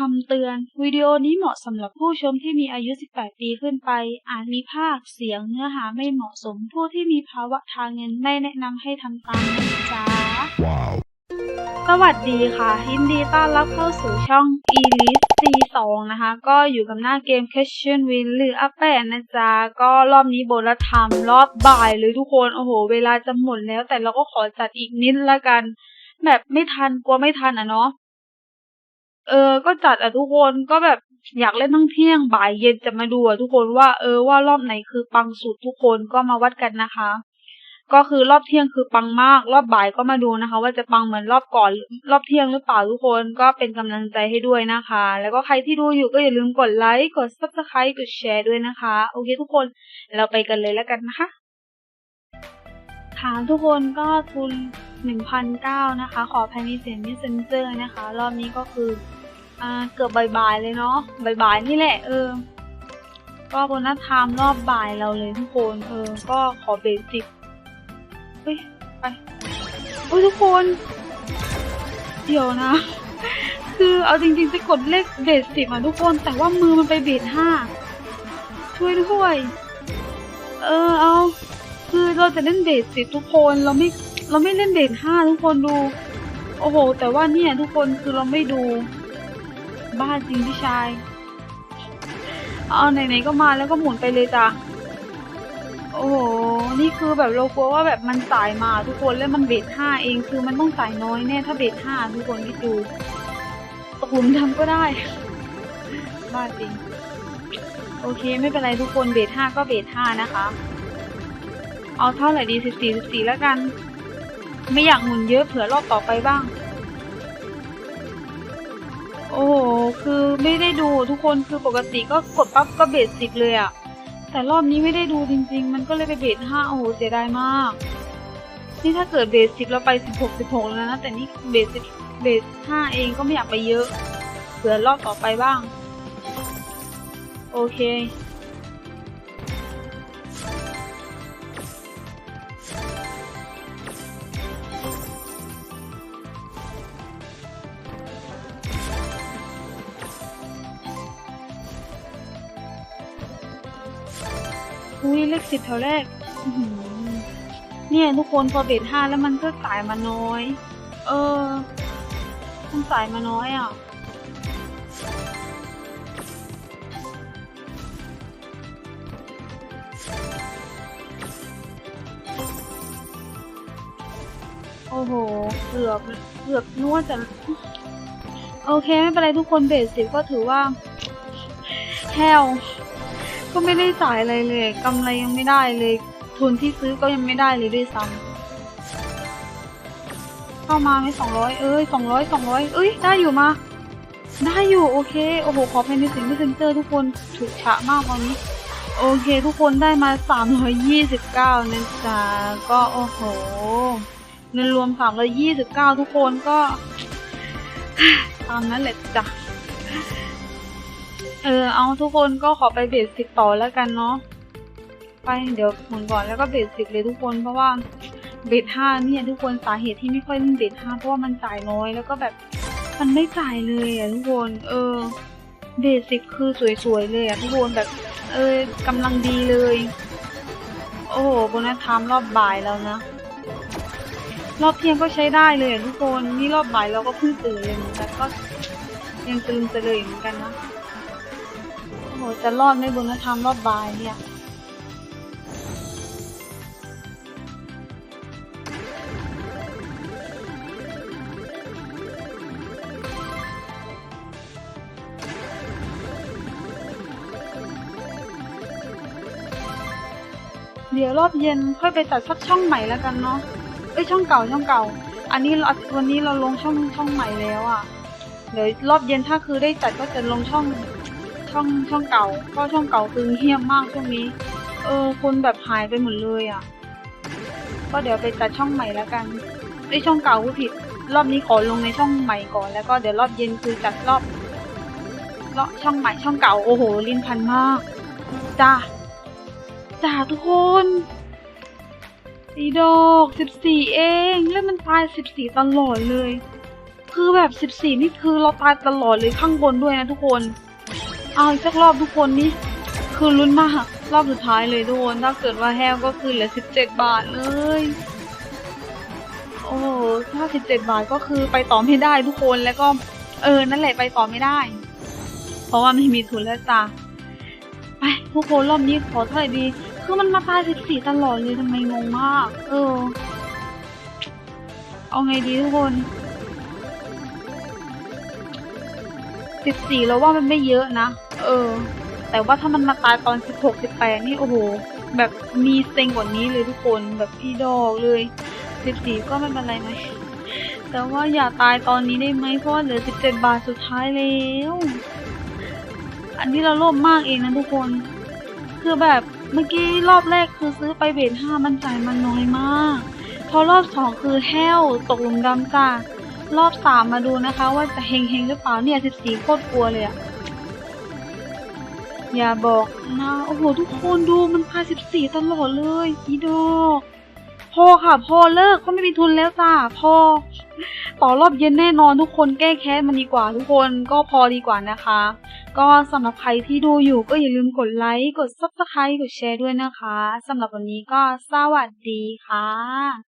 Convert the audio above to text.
อน วิดีโอนี้เหมาะสำหรับผู้ชมที่มีอายุ 18 ปีขึ้นไป อาจมีภาพ เสียง เนื้อหาไม่เหมาะสม ผู้ที่มีภาวะทางเงินไม่แนะนำให้ทำตามนะจ๊ะ Wow. สวัสดีค่ะ ยินดีต้อนรับเข้าสู่ช่อง Elite C2 นะคะ ก็อยู่กับหน้าเกม Question Win หรือ Up 8นะจ๊ะ ก็รอบนี้โบนัสทำรอบบ่ายเลยทุกคน โอ้โห เวลาจะหมดแล้ว แต่เราก็ขอจัดอีกนิดละกัน แบบไม่ทัน กลัวไม่ทันอะเนาะ เออ ก็จัดอะทุกคนก็แบบอยากเล่นทั้งเที่ยงบ่ายเย็นจะมาดูอะทุกคนว่าเออว่ารอบไหนคือปังสุดทุกคนก็มาวัดกันนะคะ ก็คือรอบเที่ยงคือปังมาก รอบบ่ายก็มาดูนะคะ ว่าจะปังเหมือนรอบก่อนรอบเที่ยงหรือเปล่าทุกคนก็เป็นกำลังใจให้ด้วยนะคะ แล้วก็ใครที่ดูอยู่ก็อย่าลืมกดไลค์กด subscribe กดแชร์ด้วยนะคะ โอเคทุกคนเราไปกันเลยแล้วกันนะคะค่ะทุกคนก็ทุน1,009นะคะ ขอภายในเสียง messenger นะคะ รอบนี้ก็คือ อ่าเกือบบ่ายๆเลยเนาะบ่ายๆนี่แหละเออ ก็โบนัสไทม์รอบบ่ายเราเลยทุกคนเออ ก็ขอเบสิกเฮ้ยไปโอ้ยทุกคน เดี๋ยวนะ คือเอาจริงๆจะกดเลขเบสสิบอะทุกคน แต่ว่ามือมันไปเบสห้าช่วยด้วย เออเอา คือเราจะเล่นเบสสิบทุกคนเราไม่เราไม่เล่นเบสห้าทุกคนดู โอ้โห แต่ว่าเนี่ยทุกคนคือเราไม่ดู บ้าจริงพี่ชาย เอาไหนๆก็มาแล้วก็หมุนไปเลยจ้ะ โอ้โห นี่คือแบบเรากลัวว่าแบบมันสายมาทุกคนแล้วมันเบสห้าเองคือมันต้องสายน้อยแน่ถ้าเบสห้าทุกคนคิดดูตกหลุมทำก็ได้ บ้าจริง โอเคไม่เป็นไรทุกคนเบสห้าก็เบสห้านะคะ เอาเท่าไหร่ดีสิบสี่สิบสี่แล้วกัน ไม่อยากหมุนเยอะเผื่อรอบต่อไปบ้าง โอ้โห คือไม่ได้ดูทุกคนคือปกติก็กดปั๊บก็เบสสิบเลยอะแต่รอบนี้ไม่ได้ดูจริง ๆ มันก็เลยไปเบสห้าโอ้โหเสียดายมาก นี่ถ้าเกิดเบสสิบเราไปสิบหกสิบหกแล้วนะ แต่นี่เบสสิบเบสห้าเองก็ไม่อยากไปเยอะเผื่อรอบต่อไปบ้าง โอเค อุ้ยเลขสิบแถวแรกอื้อหือเนี่ยทุกคนพอเบสห้าแล้วมันก็สายมาน้อย เออมันสายมาน้อยอะโอ้โห เกือบ เกือบนวดจะโอเค ไม่เป็นไรทุกคนเบสสิบก็ถือว่าแฮว ก็ไม่ได้จ่ายอะไรเลยกำไรยังไม่ได้เลย ทุนที่ซื้อก็ยังไม่ได้เลยด้วยซ้ำเข้ามาไม่สองร้อยเอ้ยสองร้อยสองร้อยเอ้ยได้อยู่มา ได้อยู่โอเคโอ้โหขอภายในสิ่งที่เซนเซอร์ทุกคนถูกฉะมากตอนนี้โอเค ทุกคนได้มาสามร้อยยี่สิบเก้านะจ๊ะก็โอ้โหเงินรวมสามร้อยยี่สิบเก้าทุกคนก็ ตามนั้นแหละจ้ะ เออเอาทุกคนก็ขอไปเบสสิกต่อแล้วกันเนาะไปเดี๋ยวหมุนก่อนแล้วก็เบสสิกเลยทุกคนเพราะว่าเบสห้าเนี่ยทุกคนสาเหตุที่ไม่ค่อยเล่นเบสห้าเพราะว่ามันจ่ายน้อยแล้วก็แบบมันไม่จ่ายเลยอะทุกคน เออเบสิกคือสวยๆเลยอะทุกคนแบบ เออกำลังดีเลย โอ้โหโบนัสไทม์รอบบ่ายแล้วนะรอบเที่ยงก็ใช้ได้เลยอะทุกคนนี่รอบบ่ายเราก็เพิ่งตื่นเลยเหมือนกันก็ยังตื่นจะเลยเหมือนกันนะ หจะรอดไหม่บนธรรมรอดบายเนี่ยเดี๋ยวรอบเย็นค่อยไปตัดสักช่องใหม่แล้วกันเนาะเอ้ยช่องเก่าช่องเก่า อันนี้วันนี้เราลงช่องช่องใหม่แล้วอะ่ะ เดี๋ยวรอบเย็นถ้าคือได้จัดก็จะลงช่อง ช่องช่องเก่าเพราะช่องเก่าคือเงียบมากช่วงนี้ เออ คนแบบหายไปหมดเลยอะ ก็เดี๋ยวไปจัดช่องใหม่แล้วกันไอช่องเก่าผิด รอบนี้ขอลงในช่องใหม่ก่อนแล้วก็เดี๋ยวรอบเย็นคือจัดรอบรอบช่องใหม่ช่องเก่าโอ้โหลิ้นพันมากจ้าจ้าทุกคนสีดอกสิบสี่เองแล้วมันตายสิบสี่ตลอดเลย คือแบบสิบสี่นี่คือเราตายตลอดเลยข้างบนด้วยนะทุกคน เอาอีกสักรอบทุกคนนี่คือลุ้นมากรอบสุดท้ายเลยทุกคนถ้าเกิดว่าแห้วก็คือเหลือสิบเจ็ดบาทเลยโอ้ถ้าสิบเจ็ดบาทก็คือไปต่อไม่ได้ทุกคนแล้วก็ เออ นั่นแหละไปต่อไม่ได้ เพราะว่าไม่มีทุนแล้วจ้ะไปทุกคนรอบนี้ขอเท่าไหร่ดีคือมันมาตายสิบสี่ตลอดเลยทำไมงงมาก เออ เอาไงดีทุกคนสิบสี่แล้วว่ามันไม่เยอะนะ เออ แต่ว่าถ้ามันมาตายตอนสิบหกสิบแปดนี่โอ้โห แบบมีเซ็งกว่านี้เลยทุกคนแบบพี่ดอกเลยสิบสี่ก็ไม่เป็นไรไหมแต่ว่าอย่าตายตอนนี้ได้ไหมเพราะว่าเหลือสิบเจ็ดบาทสุดท้ายแล้ว อันนี้เราโลภมากเองนะทุกคน คือแบบเมื่อกี้รอบแรกคือซื้อไปเบทห้ามันจ่ายมันน้อยมาก พอรอบสองคือแห้วตกหลุมดำจ้ารอบสามมาดูนะคะ ว่าจะเฮงเฮงหรือเปล่าเนี่ยสิบสี่โคตรกลัวเลยอะ อย่าบอกนะโอ้โหทุกคนดูมันพาสิบสี่ตลอดเลยอีดอกพอค่ะพอเลิกเขาไม่มีทุนแล้วจ้าพอ ต่อรอบเย็นแน่นอนทุกคนแก้แค้นมันดีกว่าทุกคนก็พอดีกว่านะคะ ก็สำหรับใครที่ดูอยู่ก็อย่าลืมกดไลค์กด subscribe กดแชร์ด้วยนะคะสำหรับวันนี้ก็สวัสดีค่ะ